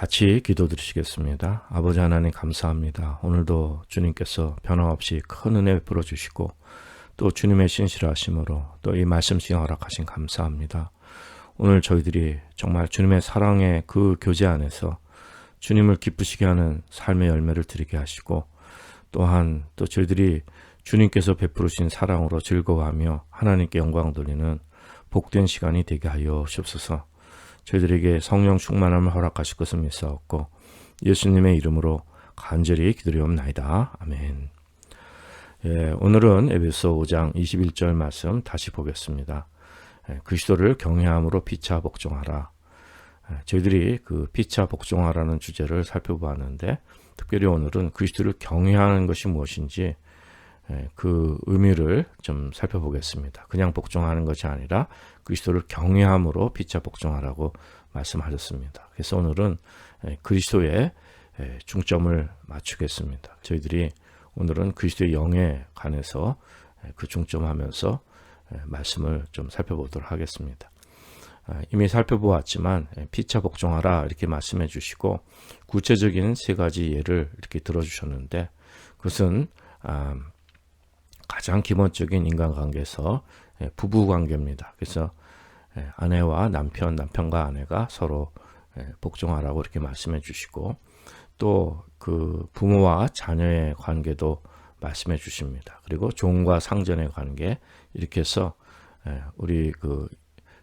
같이 기도 드리시겠습니다. 아버지 하나님 감사합니다. 오늘도 주님께서 변함없이 큰 은혜 베풀어 주시고 또 주님의 신실하심으로 또 이 말씀 시간 허락하신 감사합니다. 오늘 저희들이 정말 주님의 사랑의 그 교제 안에서 주님을 기쁘시게 하는 삶의 열매를 드리게 하시고 또한 또 저희들이 주님께서 베푸르신 사랑으로 즐거워하며 하나님께 영광 돌리는 복된 시간이 되게 하여 주옵소서. 저희들에게 성령 충만함을 허락하실 것을 믿사옵고 예수님의 이름으로 간절히 기도리옵나이다. 아멘. 예, 오늘은 에베소 5장 21절 말씀 다시 보겠습니다. 예, 그리스도를 경외함으로 피차 복종하라. 예, 저희들이 그 피차 복종하라는 주제를 살펴보았는데 특별히 오늘은 그리스도를 경외하는 것이 무엇인지 예, 그 의미를 좀 살펴보겠습니다. 그냥 복종하는 것이 아니라 그리스도를 경외함으로 피차 복종하라고 말씀하셨습니다. 그래서 오늘은 예, 그리스도의 예, 중점을 맞추겠습니다. 저희들이 오늘은 그리스도의 영에 관해서 그 중점하면서 말씀을 좀 살펴보도록 하겠습니다. 아, 이미 살펴보았지만 피차 복종하라 이렇게 말씀해 주시고 구체적인 세 가지 예를 이렇게 들어주셨는데 그것은 아, 가장 기본적인 인간관계에서 부부 관계입니다. 그래서 아내와 남편, 남편과 아내가 서로 복종하라고 이렇게 말씀해 주시고 또 그 부모와 자녀의 관계도 말씀해 주십니다. 그리고 종과 상전의 관계 이렇게 해서 우리 그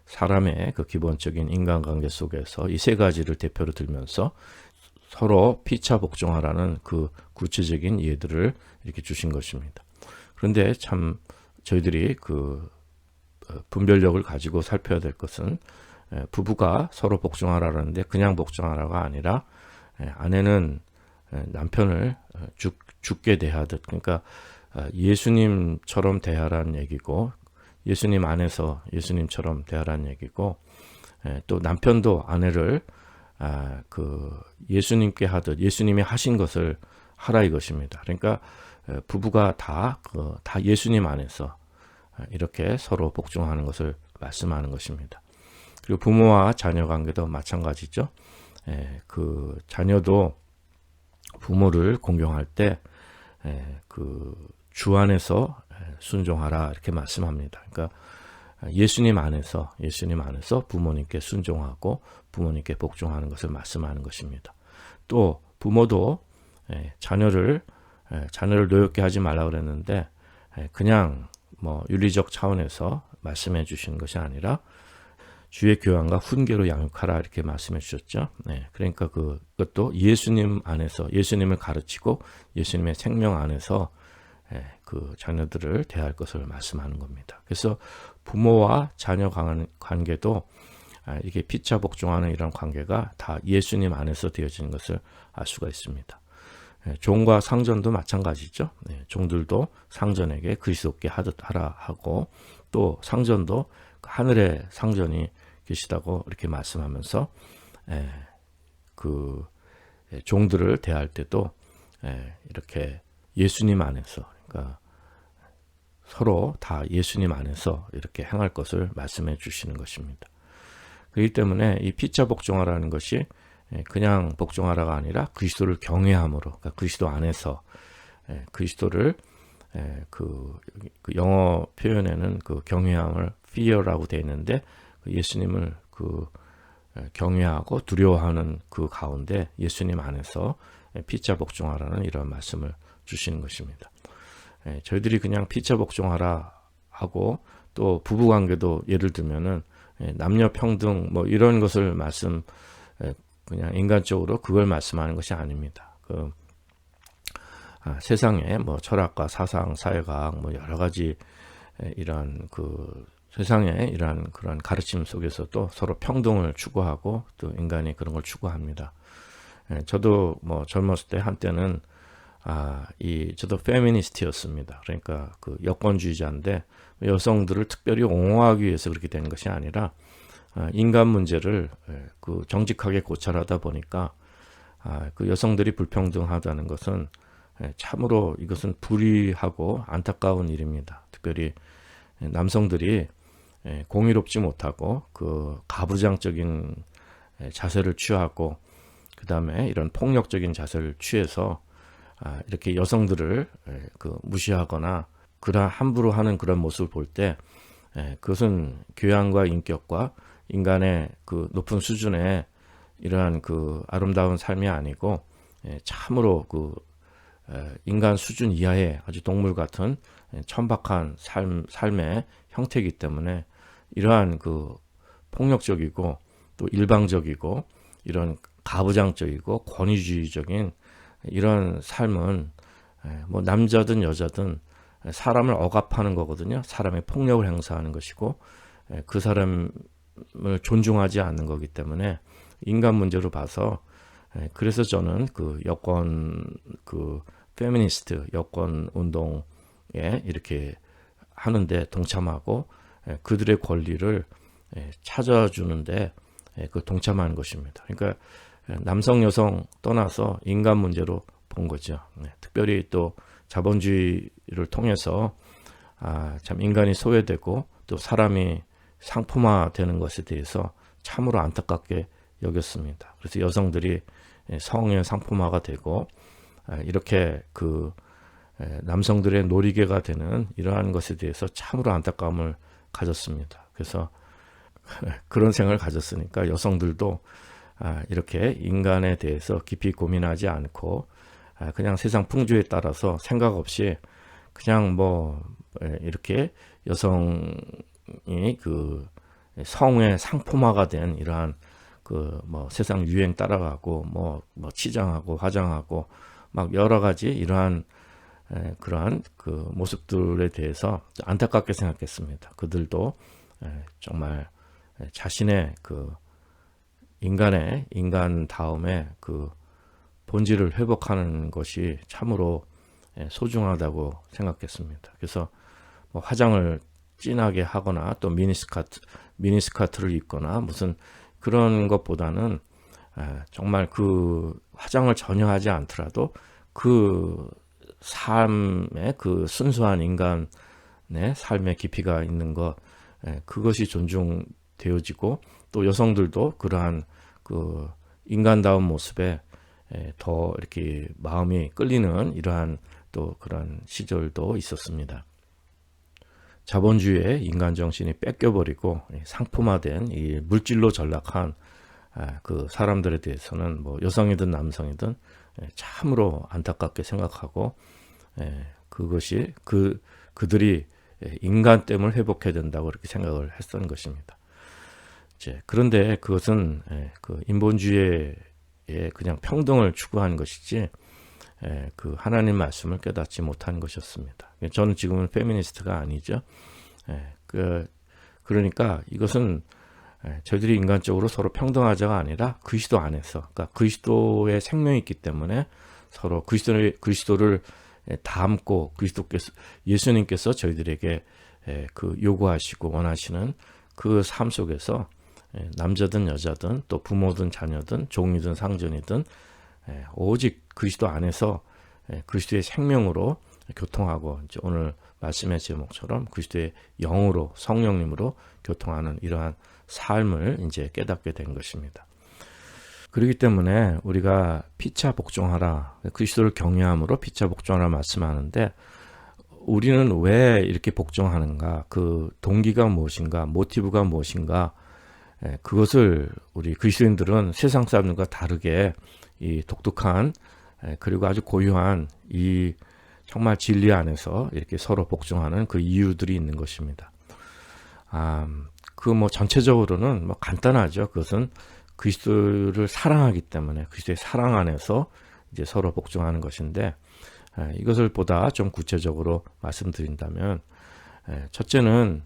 사람의 그 기본적인 인간관계 속에서 이 세 가지를 대표로 들면서 서로 피차 복종하라는 그 구체적인 예들을 이렇게 주신 것입니다. 그런데 참 저희들이 그 어, 분별력을 가지고 살펴야 될 것은 부부가 서로 복종하라는데 그냥 복종하라가 아니라 아내는 남편을 어, 죽, 죽게 대하듯 그러니까 어, 예수님처럼 대하라는 얘기고 예수님 안에서 예수님처럼 대하라는 얘기고 또 남편도 아내를 아, 그 예수님께 하듯 예수님이 하신 것을 하라 이것입니다. 그러니까 부부가 다, 그, 다 예수님 안에서 이렇게 서로 복종하는 것을 말씀하는 것입니다. 그리고 부모와 자녀 관계도 마찬가지죠. 그 자녀도 부모를 공경할 때 그 주 안에서 순종하라 이렇게 말씀합니다. 그러니까 예수님 안에서 예수님 안에서 부모님께 순종하고 부모님께 복종하는 것을 말씀하는 것입니다. 또 부모도 자녀를 자녀를 노엽게 하지 말라 그랬는데 그냥 뭐 윤리적 차원에서 말씀해 주시는 것이 아니라 주의 교양과 훈계로 양육하라 이렇게 말씀해 주셨죠. 네, 그러니까 그, 그것도 예수님 안에서 예수님을 가르치고 예수님의 생명 안에서 예, 그 자녀들을 대할 것을 말씀하는 겁니다. 그래서 부모와 자녀 관계도 아, 이게 피차 복종하는 이런 관계가 다 예수님 안에서 되어지는 것을 알 수가 있습니다. 예, 종과 상전도 마찬가지죠. 네, 종들도 상전에게 그리스도께 하듯 하라 하고 또 상전도 하늘의 상전이 계시다고 이렇게 말씀하면서 예, 그 예, 종들을 대할 때도 예, 이렇게 예수님 안에서 그러니까 서로 다 예수님 안에서 이렇게 행할 것을 말씀해 주시는 것입니다. 그렇기 때문에 이 피자 복종하라는 것이 그냥 복종하라가 아니라 그리스도를 경외함으로 그러니까 그리스도 안에서 그리스도를 그, 그 영어 표현에는 그 경외함을 fear라고 되어 있는데 그 예수님을 그 경외하고 두려워하는 그 가운데 예수님 안에서 피자 복종하라는 이런 말씀을 주시는 것입니다. 저희들이 그냥 피자 복종하라 하고 또 부부 관계도 예를 들면은 남녀 평등 뭐 이런 것을 말씀 그냥 인간적으로 그걸 말씀하는 것이 아닙니다. 그 아, 세상에 뭐 철학과 사상, 사회과학 뭐 여러 가지 이런 그 세상에 이러한 그런 가르침 속에서도 서로 평등을 추구하고 또 인간이 그런 걸 추구합니다. 예, 저도 뭐 젊었을 때 한때는 아, 이 저도 페미니스트였습니다. 그러니까 그 여권주의자인데 여성들을 특별히 옹호하기 위해서 그렇게 되는 것이 아니라 아, 인간 문제를 예, 그 정직하게 고찰하다 보니까 아, 그 여성들이 불평등하다는 것은 예, 참으로 이것은 불의하고 안타까운 일입니다. 특별히 남성들이 예, 공의롭지 못하고 그 가부장적인 예, 자세를 취하고 그 다음에 이런 폭력적인 자세를 취해서 아, 이렇게 여성들을 에, 그 무시하거나 그런 함부로 하는 그런 모습을 볼 때 그것은 교양과 인격과 인간의 그 높은 수준의 이러한 그 아름다운 삶이 아니고 예, 참으로 그 에, 인간 수준 이하의 아주 동물 같은 예, 천박한 삶 삶의 형태이기 때문에 이러한 그 폭력적이고 또 일방적이고 이런 가부장적이고 권위주의적인 이런 삶은 에, 뭐 남자든 여자든 사람을 억압하는 거거든요. 사람의 폭력을 행사하는 것이고 에, 그 사람 을 존중하지 않는 거기 때문에 인간 문제로 봐서 예, 그래서 저는 그 여권 그 페미니스트 여권 운동에 이렇게 하는데 동참하고 예, 그들의 권리를 예, 찾아주는데 그 동참하는 것입니다. 그러니까 남성 여성 떠나서 인간 문제로 본 거죠. 특별히 또 자본주의를 통해서 아, 참 인간이 소외되고 또 사람이 상품화되는 것에 대해서 참으로 안타깝게 여겼습니다. 그래서 여성들이 성의 상품화가 되고 아, 이렇게 그 남성들의 놀이개가 되는 이러한 것에 대해서 참으로 안타까움을 가졌습니다. 그래서 그런 생각을 가졌으니까 여성들도 아, 이렇게 인간에 대해서 깊이 고민하지 않고 아, 그냥 세상 풍조에 따라서 생각 없이 그냥 뭐 이렇게 여성이 그 성의 상품화가 된 이러한 그 뭐 세상 유행 따라가고 뭐, 뭐 치장하고 화장하고 막 여러 가지 이러한 에, 그러한 그 모습들에 대해서 안타깝게 생각했습니다. 그들도 에, 정말 자신의 그 인간의 인간 다음에 그 본질을 회복하는 것이 참으로 소중하다고 생각했습니다. 그래서 뭐 화장을 진하게 하거나 또 미니스커트 미니스커트를 입거나 무슨 그런 것보다는 정말 그 화장을 전혀 하지 않더라도 그 삶의 그 순수한 인간의 삶의 깊이가 있는 것 그것이 존중되어지고 또 여성들도 그러한 그 인간다운 모습에 더 이렇게 마음이 끌리는 이러한 또 그런 시절도 있었습니다. 자본주의의 인간 정신이 뺏겨버리고 상품화된 이 물질로 전락한 아, 그 사람들에 대해서는 뭐 여성이든 남성이든 참으로 안타깝게 생각하고 그것이 그 그들이 인간됨을 회복해야 된다고 그렇게 생각을 했던 것입니다. 이제 그런데 그것은 그 인본주의의 그냥 평등을 추구하는 것이지 예, 그 하나님 말씀을 깨닫지 못한 것이었습니다. 저는 지금은 페미니스트가 아니죠. 예, 그 그러니까 이것은 예, 저희들이 인간적으로 서로 평등하자가 아니라 그리스도 안에서, 그러니까 그리스도의 생명이 있기 때문에 서로 그리스도를 그리스도를 담고 그리스도께서 예수님께서 저희들에게 그 요구하시고 원하시는 그 삶 속에서 남자든 여자든 또 부모든 자녀든 종이든 상전이든 오직 그리스도 안에서 그리스도의 생명으로 교통하고 이제 오늘 말씀의 제목처럼 그리스도의 영으로 성령님으로 교통하는 이러한 삶을 이제 깨닫게 된 것입니다. 그렇기 때문에 우리가 피차 복종하라 그리스도를 경외함으로 피차 복종하라 말씀하는데 우리는 왜 이렇게 복종하는가 그 동기가 무엇인가 모티브가 무엇인가 그것을 우리 그리스도인들은 세상 사람들과 다르게 이 독특한 그리고 아주 고유한 이 정말 진리 안에서 이렇게 서로 복종하는 그 이유들이 있는 것입니다. 아, 그 뭐 전체적으로는 뭐 간단하죠. 그것은 그리스도를 사랑하기 때문에 그리스도의 사랑 안에서 이제 서로 복종하는 것인데 이것을 보다 좀 구체적으로 말씀드린다면 첫째는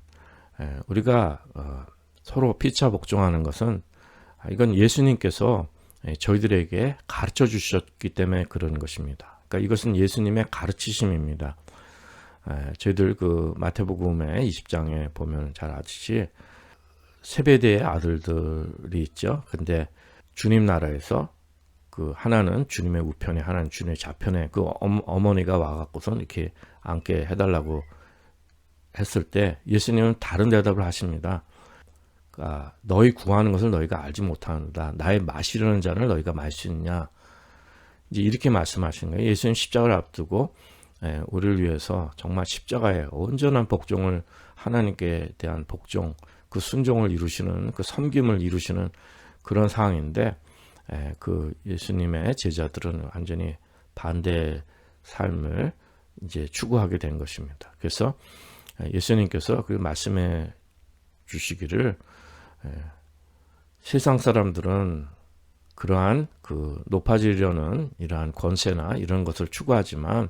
우리가 어, 서로 피차 복종하는 것은 아, 이건 예수님께서 예, 저희들에게 가르쳐 주셨기 때문에 그런 것입니다. 그러니까 이것은 예수님의 가르치심입니다. 예, 저희들 그 마태복음의 20장에 보면 잘 아시지 세배대의 아들들이 있죠. 근데 주님 나라에서 그 하나는 주님의 우편에 하나는 주님의 좌편에 그 어머니가 와갖고선 이렇게 앉게 해달라고 했을 때 예수님은 다른 대답을 하십니다. 너희 구하는 것을 너희가 알지 못하는다. 나의 마시려는 잔을 너희가 마시느냐. 이제 이렇게 말씀하시는 거예요. 예수님 십자가를 앞두고 예, 우리를 위해서 정말 십자가의 온전한 복종을 하나님께 대한 복종, 그 순종을 이루시는 그 섬김을 이루시는 그런 상황인데 예, 그 예수님의 제자들은 완전히 반대 삶을 이제 추구하게 된 것입니다. 그래서 예수님께서 그 말씀해 주시기를 세상 사람들은 그러한 그 높아지려는 이러한 권세나 이런 것을 추구하지만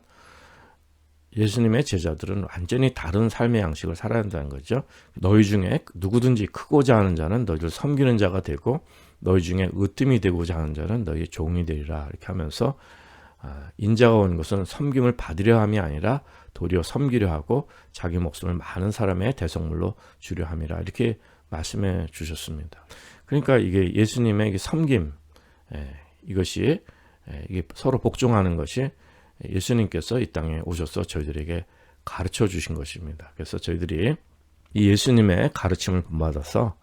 예수님의 제자들은 완전히 다른 삶의 양식을 살아야 한다는 거죠. 너희 중에 누구든지 크고자 하는 자는 너희를 섬기는 자가 되고 너희 중에 으뜸이 되고자 하는 자는 너희 종이 되리라. 이렇게 하면서 아, 인자가 온 것은 섬김을 받으려 함이 아니라 도리어 섬기려 하고 자기 목숨을 많은 사람의 대성물로 주려 함이라. 이렇게 말씀해 주셨습니다. 그러니까 이게 예수님의 섬김 예, 이것이 예, 이게 서로 복종하는 것이 예수님께서 이 땅에 오셔서 저희들에게 가르쳐 주신 것입니다. 그래서 저희들이 이 예수님의 가르침을 본받아서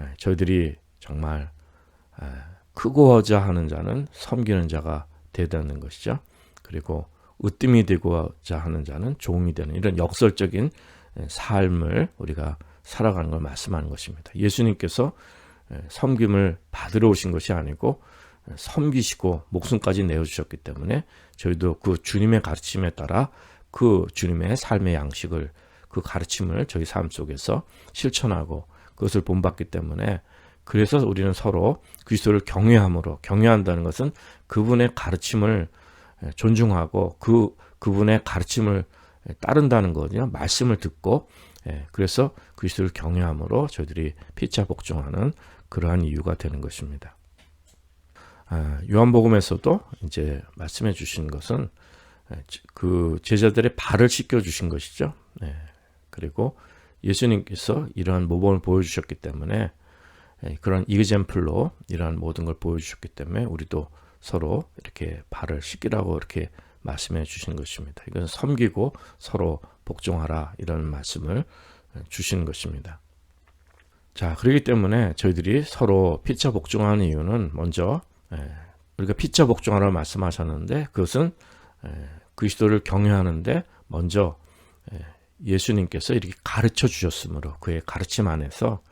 예, 저희들이 정말 크고자 하는 자는 섬기는 자가 되다는 것이죠. 그리고 으뜸이 되고자 하는 자는 종이 되는 이런 역설적인 삶을 우리가 살아가는 걸 말씀하는 것입니다. 예수님께서 섬김을 받으러 오신 것이 아니고 섬기시고 목숨까지 내어주셨기 때문에 저희도 그 주님의 가르침에 따라 그 주님의 삶의 양식을 그 가르침을 저희 삶 속에서 실천하고 그것을 본받기 때문에 그래서 우리는 서로 그리스도를 경외함으로 경외한다는 것은 그분의 가르침을 존중하고 그 그분의 가르침을 따른다는 거거든요. 말씀을 듣고 그래서 그리스도를 경외함으로 저희들이 피차 복종하는 그러한 이유가 되는 것입니다. 아, 요한복음에서도 이제 말씀해 주신 것은 그 제자들의 발을 씻겨 주신 것이죠. 네. 그리고 예수님께서 이러한 모범을 보여주셨기 때문에 그런 이그젠플로 이러한 모든 걸 보여주셨기 때문에 우리도 서로 이렇게 발을 씻기라고 이렇게 말씀해 주신 것입니다. 이건 섬기고 서로 복종하라 이런 말씀을 주신 것입니다. 자, 그렇기 때문에 저희들이 서로 피차 복종하는 이유는 먼저 우리가 피차 복종하라고 말씀하셨는데 그것은 그리스도를 경외하는데 먼저 예수님께서 이렇게 가르쳐 주셨으므로 그의 가르침 안에서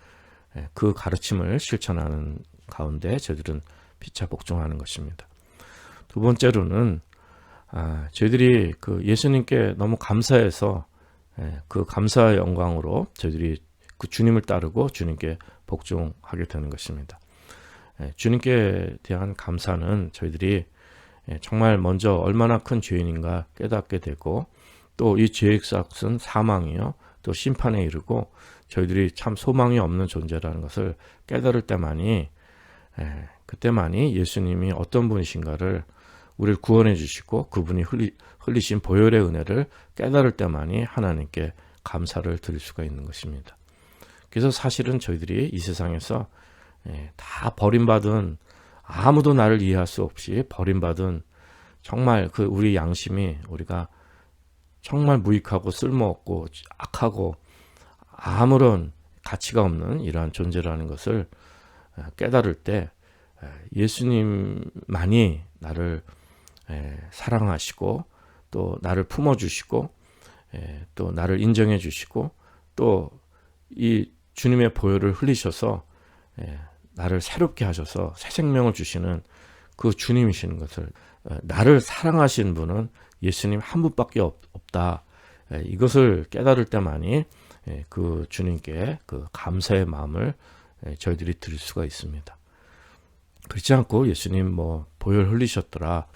그 가르침을 실천하는 가운데 저희들은 피차 복종하는 것입니다. 두 번째로는 아, 저희들이 그 예수님께 너무 감사해서 그 감사의 영광으로 저희들이 그 주님을 따르고 주님께 복종하게 되는 것입니다. 주님께 대한 감사는 저희들이 정말 먼저 얼마나 큰 죄인인가 깨닫게 되고 또 이 죄의 삭은 사망이요 또 심판에 이르고 저희들이 참 소망이 없는 존재라는 것을 깨달을 때만이 그때만이 예수님이 어떤 분이신가를 우리를 구원해 주시고 그분이 흘리, 흘리신 보혈의 은혜를 깨달을 때만이 하나님께 감사를 드릴 수가 있는 것입니다. 그래서 사실은 저희들이 이 세상에서 예, 다 버림받은 아무도 나를 이해할 수 없이 버림받은 정말 그 우리 양심이 우리가 정말 무익하고 쓸모없고 악하고 아무런 가치가 없는 이러한 존재라는 것을 어, 깨달을 때 예수님만이 나를 사랑하시고 또 나를 품어주시고 또 나를 인정해 주시고 또 이 주님의 보혈을 흘리셔서 나를 새롭게 하셔서 새 생명을 주시는 그 주님이시는 것을 어, 나를 사랑하시는 분은 예수님 한 분밖에 없 다. 이것을 깨달을 때만이 그 주님께 그 감사의 마음을 저희들이 드릴 수가 있습니다. 그렇지 않고 예수님 뭐 보혈 흘리셨더라,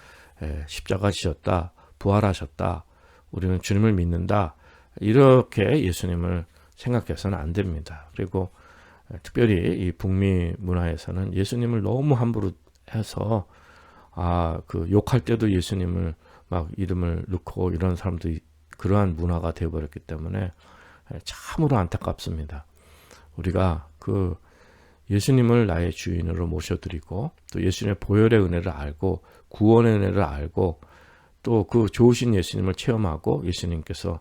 십자가 지셨다, 부활하셨다, 우리는 주님을 믿는다 이렇게 예수님을 생각해서는 안 됩니다. 그리고 특별히 이 북미 문화에서는 예수님을 너무 함부로 해서 아 그 욕할 때도 예수님을 막 이름을 넣고 이런 사람도 그러한 문화가 되어버렸기 때문에 참으로 안타깝습니다. 우리가 그 예수님을 나의 주인으로 모셔드리고 또 예수님의 보혈의 은혜를 알고 구원의 은혜를 알고 또 그 좋으신 예수님을 체험하고 예수님께서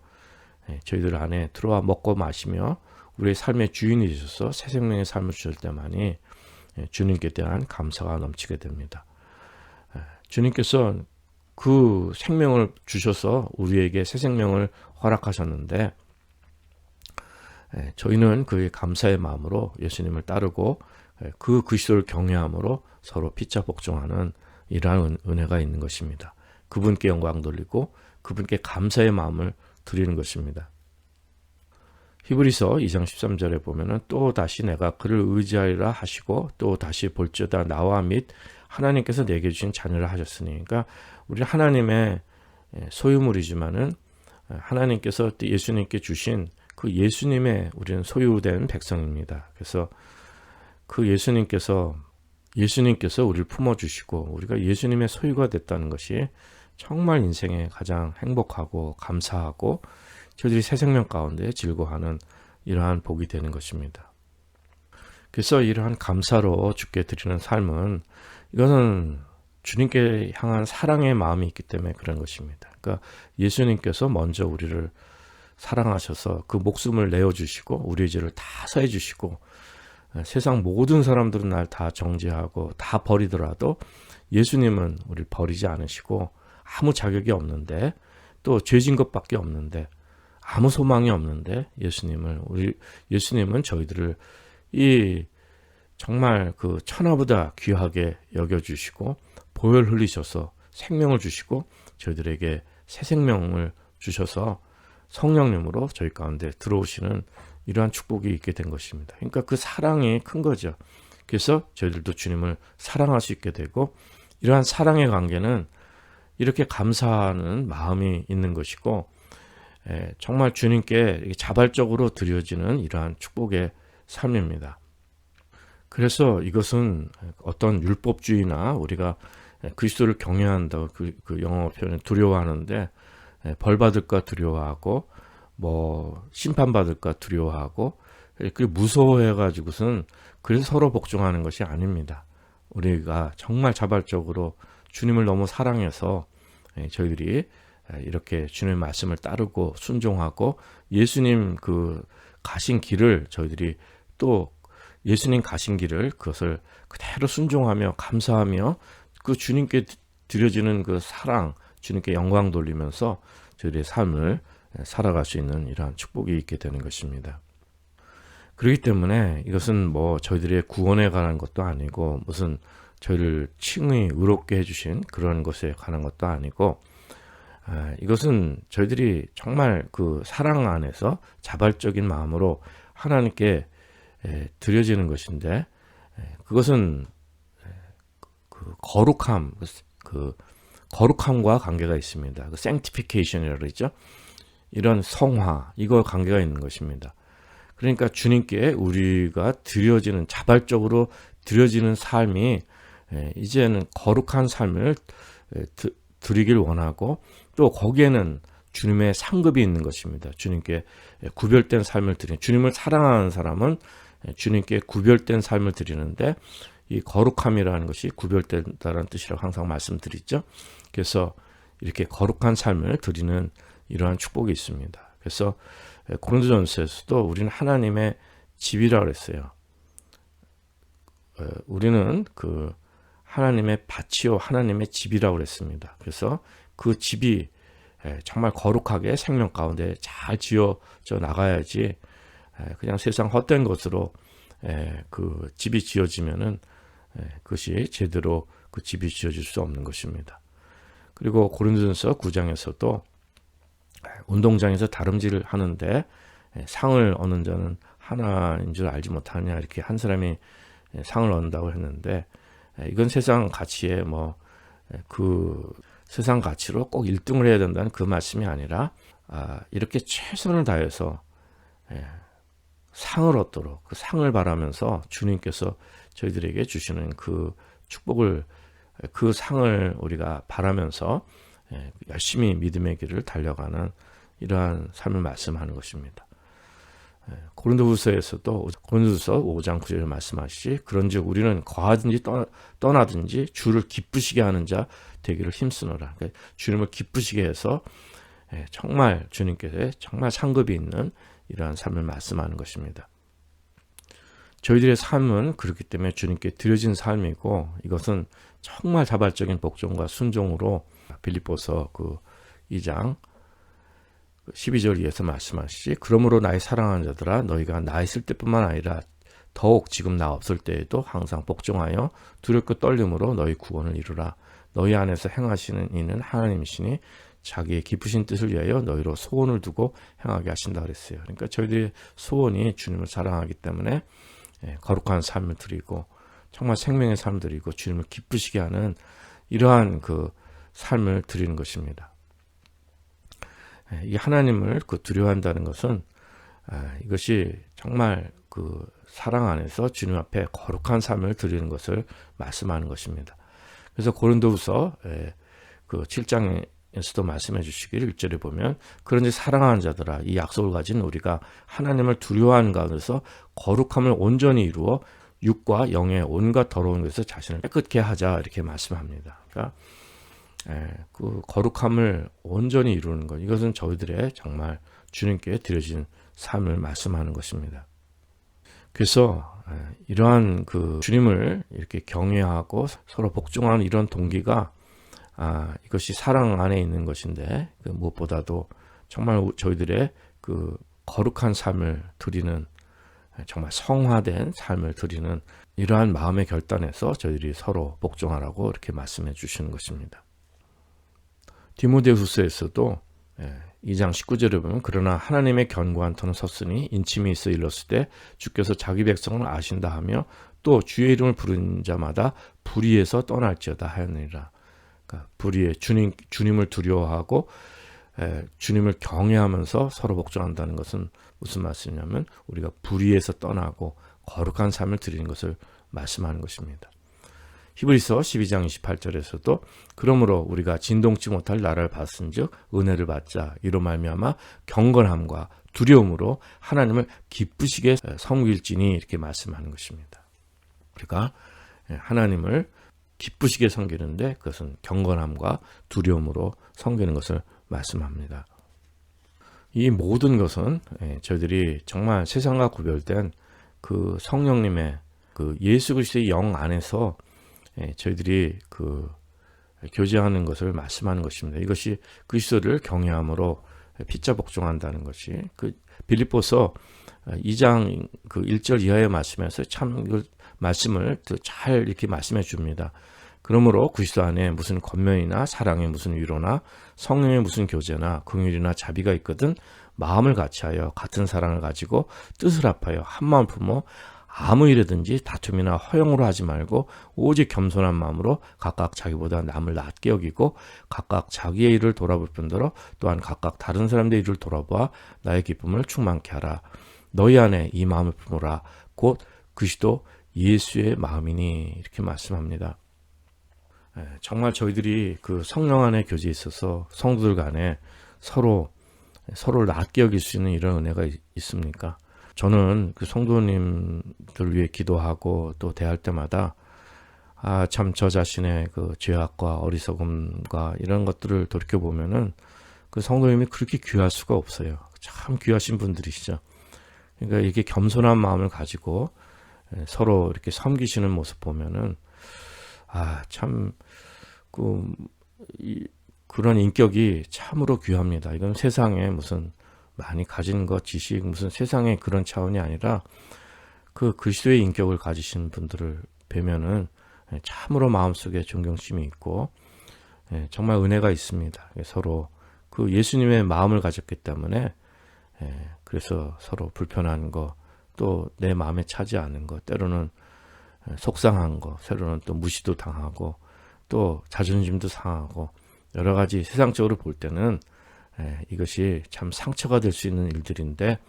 저희들 안에 들어와 먹고 마시며 우리의 삶의 주인이 되셔서 새 생명의 삶을 주실 때만이 예, 주님께 대한 감사가 넘치게 됩니다. 예, 주님께서 그 생명을 주셔서 우리에게 새 생명을 허락하셨는데 예, 저희는 그의 감사의 마음으로 예수님을 따르고 그 그리스도를 경외함으로 서로 피차 복종하는 이러한 은혜가 있는 것입니다. 그분께 영광 돌리고 그분께 감사의 마음을 드리는 것입니다. 히브리서 2장 13절에 보면은 또 다시 내가 그를 의지하리라 하시고 또 다시 볼지어다 나와 및 하나님께서 내게 주신 자녀를 하셨으니 그러니까 우리 하나님의 소유물이지만은 하나님께서 예수님께 주신 그 예수님의 우리는 소유된 백성입니다. 그래서 그 예수님께서 예수님께서 우리를 품어주시고 우리가 예수님의 소유가 됐다는 것이 정말 인생에 가장 행복하고 감사하고 저희들이 새 생명 가운데 즐거워하는 이러한 복이 되는 것입니다. 그래서 이러한 감사로 주께 드리는 삶은 이것은 주님께 향한 사랑의 마음이 있기 때문에 그런 것입니다. 그러니까 예수님께서 먼저 우리를 사랑하셔서 그 목숨을 내어주시고 우리의 죄를 다 사해주시고 세상 모든 사람들은 날 다 정죄하고 다 버리더라도 예수님은 우리를 버리지 않으시고 아무 자격이 없는데 또 죄진 것밖에 없는데 아무 소망이 없는데 예수님을 우리 예수님은 저희들을 이 정말 그 천하보다 귀하게 여겨 주시고 보혈 흘리셔서 생명을 주시고 저희들에게 새 생명을 주셔서 성령님으로 저희 가운데 들어오시는 이러한 축복이 있게 된 것입니다. 그러니까 그 사랑이 큰 거죠. 그래서 저희들도 주님을 사랑할 수 있게 되고 이러한 사랑의 관계는 이렇게 감사하는 마음이 있는 것이고 예, 정말 주님께 자발적으로 드려지는 이러한 축복의 삶입니다. 그래서 이것은 어떤 율법주의나 우리가 그리스도를 경외한다고 그, 그 영어 표현을 두려워하는데 예, 벌 받을까 두려워하고 뭐 심판받을까 두려워하고 그 무서워해 가지고선 그래서 서로 복종하는 것이 아닙니다. 우리가 정말 자발적으로 주님을 너무 사랑해서 예, 저희들이 이렇게 주님의 말씀을 따르고 순종하고 예수님 그 가신 길을 저희들이 또 예수님 가신 길을 그것을 그대로 순종하며 감사하며 그 주님께 드려지는 그 사랑, 주님께 영광 돌리면서 저희들의 삶을 살아갈 수 있는 이러한 축복이 있게 되는 것입니다. 그렇기 때문에 이것은 뭐 저희들의 구원에 관한 것도 아니고 무슨 저희를 칭의 의롭게 해주신 그런 것에 관한 것도 아니고 아, 이것은 저희들이 정말 그 사랑 안에서 자발적인 마음으로 하나님께 에, 드려지는 것인데 에, 그것은 에, 그 거룩함 그, 그 거룩함과 관계가 있습니다. 그 sanctification이라고 그러죠. 이런 성화 이거 관계가 있는 것입니다. 그러니까 주님께 우리가 드려지는 자발적으로 드려지는 삶이 이제는 거룩한 삶을 드리길 원하고 또 거기에는 주님의 상급이 있는 것입니다. 주님께 구별된 삶을 드리는 주님을 사랑하는 사람은 주님께 구별된 삶을 드리는데 이 거룩함이라는 것이 구별된다는 뜻이라고 항상 말씀드리죠. 그래서 이렇게 거룩한 삶을 드리는 이러한 축복이 있습니다. 그래서 고린도전서에서도 우리는 하나님의 집이라 그랬어요. 어, 우리는 그 하나님의 밭이요 하나님의 집이라고 그랬습니다. 그래서 그 집이 정말 거룩하게 생명 가운데 잘 지어져 나가야지 그냥 세상 헛된 것으로 그 집이 지어지면은 그것이 제대로 그 집이 지어질 수 없는 것입니다. 그리고 고린도전서 9장에서도 운동장에서 다름질을 하는데 상을 얻는 자는 하나인 줄 알지 못하냐 이렇게 한 사람이 상을 얻는다고 했는데 이건 세상 가치에 뭐 그 세상 가치로 꼭 1등을 해야 된다는 그 말씀이 아니라 아, 이렇게 최선을 다해서 상을 얻도록 그 상을 바라면서 주님께서 저희들에게 주시는 그 축복을 그 상을 우리가 바라면서 열심히 믿음의 길을 달려가는 이러한 삶을 말씀하는 것입니다. 예, 고린도후서에서도 고린도후서 5장 9절에 말씀하시지 그런즉 우리는 거하든지 떠나 든지 주를 기쁘시게 하는 자 되기를 힘쓰노라. 그러니까 주님을 기쁘시게 해서 예, 정말 주님께서 정말 상급이 있는 이러한 삶을 말씀하는 것입니다. 저희들의 삶은 그렇기 때문에 주님께 드려진 삶이고 이것은 정말 자발적인 복종과 순종으로 빌립보서 그 2장 12절 이에서 말씀하시지 그러므로 나의 사랑하는 자들아 너희가 나 있을 때뿐만 아니라 더욱 지금 나 없을 때에도 항상 복종하여 두렵고 떨림으로 너희 구원을 이루라 너희 안에서 행하시는 이는 하나님이시니 자기의 깊으신 뜻을 위하여 너희로 소원을 두고 행하게 하신다 그랬어요. 그러니까 저희들의 소원이 주님을 사랑하기 때문에 예, 거룩한 삶을 드리고 정말 생명의 삶을 드리고 주님을 기쁘시게 하는 이러한 그 삶을 드리는 것입니다. 예, 이 하나님을 그 두려워한다는 것은 아, 이것이 정말 그 사랑 안에서 주님 앞에 거룩한 삶을 드리는 것을 말씀하는 것입니다. 그래서 고린도후서 예, 그 7장에서도 말씀해 주시기를 1절에 보면 그런지 사랑하는 자들아 이 약속을 가진 우리가 하나님을 두려워하는 가운데서 거룩함을 온전히 이루어 육과 영의 온갖 더러운 것에서 자신을 깨끗게 하자 이렇게 말씀합니다. 그러니까 예, 그 거룩함을 온전히 이루는 것 이것은 저희들의 정말 주님께 드려진 삶을 말씀하는 것입니다. 그래서 예, 이러한 그 주님을 이렇게 경외하고 서로 복종하는 이런 동기가 아, 이것이 사랑 안에 있는 것인데 그 무엇보다도 정말 저희들의 그 거룩한 삶을 드리는 정말 성화된 삶을 드리는 이러한 마음의 결단에서 저희들이 서로 복종하라고 이렇게 말씀해 주시는 것입니다. 디모데후서에서도 2장 예, 19절에 보면 그러나 하나님의 견고한 터는 섰으니 인침이 있어 일렀을 때 주께서 자기 백성을 아신다 하며 또 주의 이름을 부른 자마다 불의에서 떠날지어다 하였느니라. 그러니까 불의에 주님 주님을 두려워하고 에, 주님을 경외하면서 서로 복종한다는 것은 무슨 말씀이냐면 우리가 불의에서 떠나고 거룩한 삶을 드리는 것을 말씀하는 것입니다. 히브리서 12장 28절에서도 그러므로 우리가 진동치 못할 나라를 받은즉 은혜를 받자 이로 말미암아 경건함과 두려움으로 하나님을 기쁘시게 섬길지니 이렇게 말씀하는 것입니다. 그러니까 하나님을 기쁘시게 섬기는데 그것은 경건함과 두려움으로 섬기는 것을 말씀합니다. 이 모든 것은 저희들이 정말 세상과 구별된 그 성령님의 그 예수 그리스도의 영 안에서 예, 저희들이 그 교제하는 것을 말씀하는 것입니다. 이것이 그리스도를 경외함으로 피자 복종한다는 것이 그 빌립보서 2장 그 1절 이하의 말씀에서 참 말씀을 잘 이렇게 말씀해 줍니다. 그러므로 그리스도 안에 무슨 권면이나 사랑의 무슨 위로나 성령의 무슨 교제나 긍휼이나 자비가 있거든 마음을 같이하여 같은 사랑을 가지고 뜻을 합하여 한 마음 품어 아무 일이든지 다툼이나 허용으로 하지 말고 오직 겸손한 마음으로 각각 자기보다 남을 낮게 여기고 각각 자기의 일을 돌아볼 뿐더러 또한 각각 다른 사람들의 일을 돌아보아 나의 기쁨을 충만케 하라. 너희 안에 이 마음을 품어라. 곧 그리스도 예수의 마음이니 이렇게 말씀합니다. 예, 정말 저희들이 그 성령 안에 교제에 있어서 성도들 간에 서로 서로를 낮게 여길 수 있는 이런 은혜가 있습니까? 저는 그 성도님들 위해 기도하고 또 대할 때마다 아, 참 저 자신의 그 죄악과 어리석음과 이런 것들을 돌이켜 보면은 그 성도님이 그렇게 귀할 수가 없어요. 참 귀하신 분들이시죠. 그러니까 이렇게 겸손한 마음을 가지고 예, 서로 이렇게 섬기시는 모습 보면은 아, 참, 그, 이, 그런 인격이 참으로 귀합니다. 이건 세상에 무슨 많이 가진 것, 지식, 무슨 세상의 그런 차원이 아니라 그 그리스도의 인격을 가지신 분들을 뵈면은 참으로 마음속에 존경심이 있고 예, 정말 은혜가 있습니다. 서로 그 예수님의 마음을 가졌기 때문에 예, 그래서 서로 불편한 거, 또 내 마음에 차지 않은 거, 때로는 속상한 거, 때로는 또 무시도 당하고 또 자존심도 상하고 여러 가지 세상적으로 볼 때는 예, 이것이 참 상처가 될 수 있는 일들인데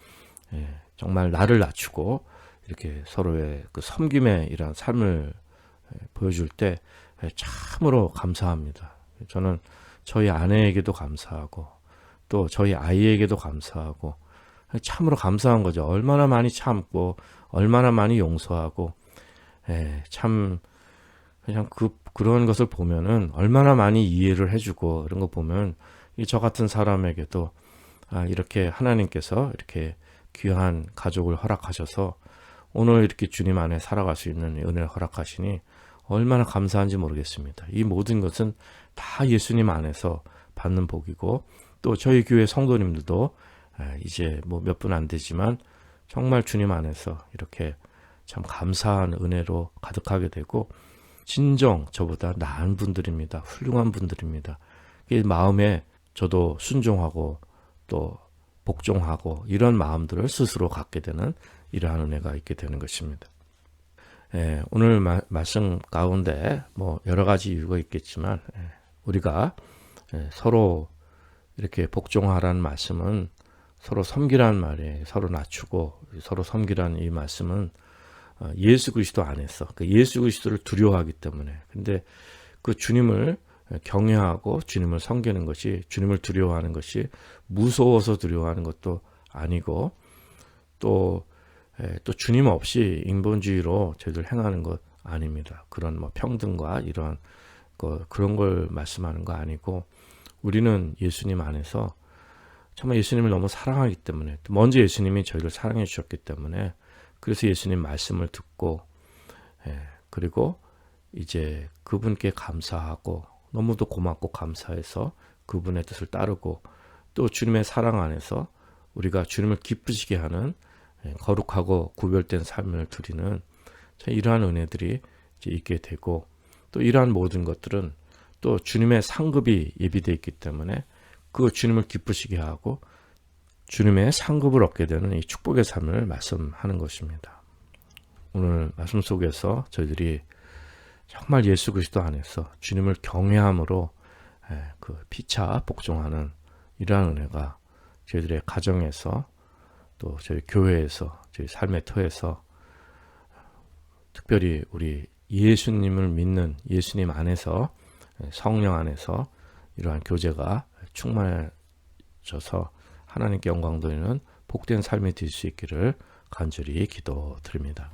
예, 정말 나를 낮추고 이렇게 서로의 그 섬김의 이런 삶을 예, 보여줄 때 예, 참으로 감사합니다. 저는 저희 아내에게도 감사하고 또 저희 아이에게도 감사하고 참으로 감사한 거죠. 얼마나 많이 참고 얼마나 많이 용서하고 예, 참 그냥 그 그런 것을 보면은 얼마나 많이 이해를 해주고 이런 거 보면 이 저 같은 사람에게도 아, 이렇게 하나님께서 이렇게 귀한 가족을 허락하셔서 오늘 이렇게 주님 안에 살아갈 수 있는 은혜를 허락하시니 얼마나 감사한지 모르겠습니다. 이 모든 것은 다 예수님 안에서 받는 복이고 또 저희 교회 성도님들도 에, 이제 뭐 몇 분 안 되지만 정말 주님 안에서 이렇게 참 감사한 은혜로 가득하게 되고 진정 저보다 나은 분들입니다. 훌륭한 분들입니다. 이 마음에 저도 순종하고 또 복종하고 이런 마음들을 스스로 갖게 되는 이러한 은혜가 있게 되는 것입니다. 예, 오늘 마- 말씀 가운데 뭐 여러 가지 이유가 있겠지만 예, 우리가 예, 서로 이렇게 복종하라는 말씀은 서로 섬기라는 말에 서로 낮추고 서로 섬기라는 이 말씀은 어, 예수 그리스도 안에서 그 예수 그리스도를 두려워하기 때문에 근데 그 주님을 경외하고 주님을 섬기는 것이 주님을 두려워하는 것이 무서워서 두려워하는 것도 아니고 또, 에, 또 주님 없이 인본주의로 저희들 행하는 것 아닙니다. 그런 뭐 평등과 이러한 거, 그런 걸 말씀하는 거 아니고 우리는 예수님 안에서 정말 예수님을 너무 사랑하기 때문에 또 먼저 예수님이 저희를 사랑해 주셨기 때문에 그래서 예수님 말씀을 듣고 예, 그리고 이제 그분께 감사하고 너무도 고맙고 감사해서 그분의 뜻을 따르고 또 주님의 사랑 안에서 우리가 주님을 기쁘시게 하는 예, 거룩하고 구별된 삶을 드리는 참 이러한 은혜들이 있게 되고 또 이러한 모든 것들은 또 주님의 상급이 예비되어 있기 때문에 그 주님을 기쁘시게 하고 주님의 상급을 얻게 되는 이 축복의 삶을 말씀하는 것입니다. 오늘 말씀 속에서 저희들이 정말 예수 그리스도 안에서 주님을 경외함으로 예, 그 피차 복종하는 이러한 은혜가 저희들의 가정에서 또 저희 교회에서 저희 삶의 터에서 특별히 우리 예수님을 믿는 예수님 안에서 예, 성령 안에서 이러한 교제가 충만해져서 하나님께 영광 돌리는 복된 삶이 될 수 있기를 간절히 기도드립니다.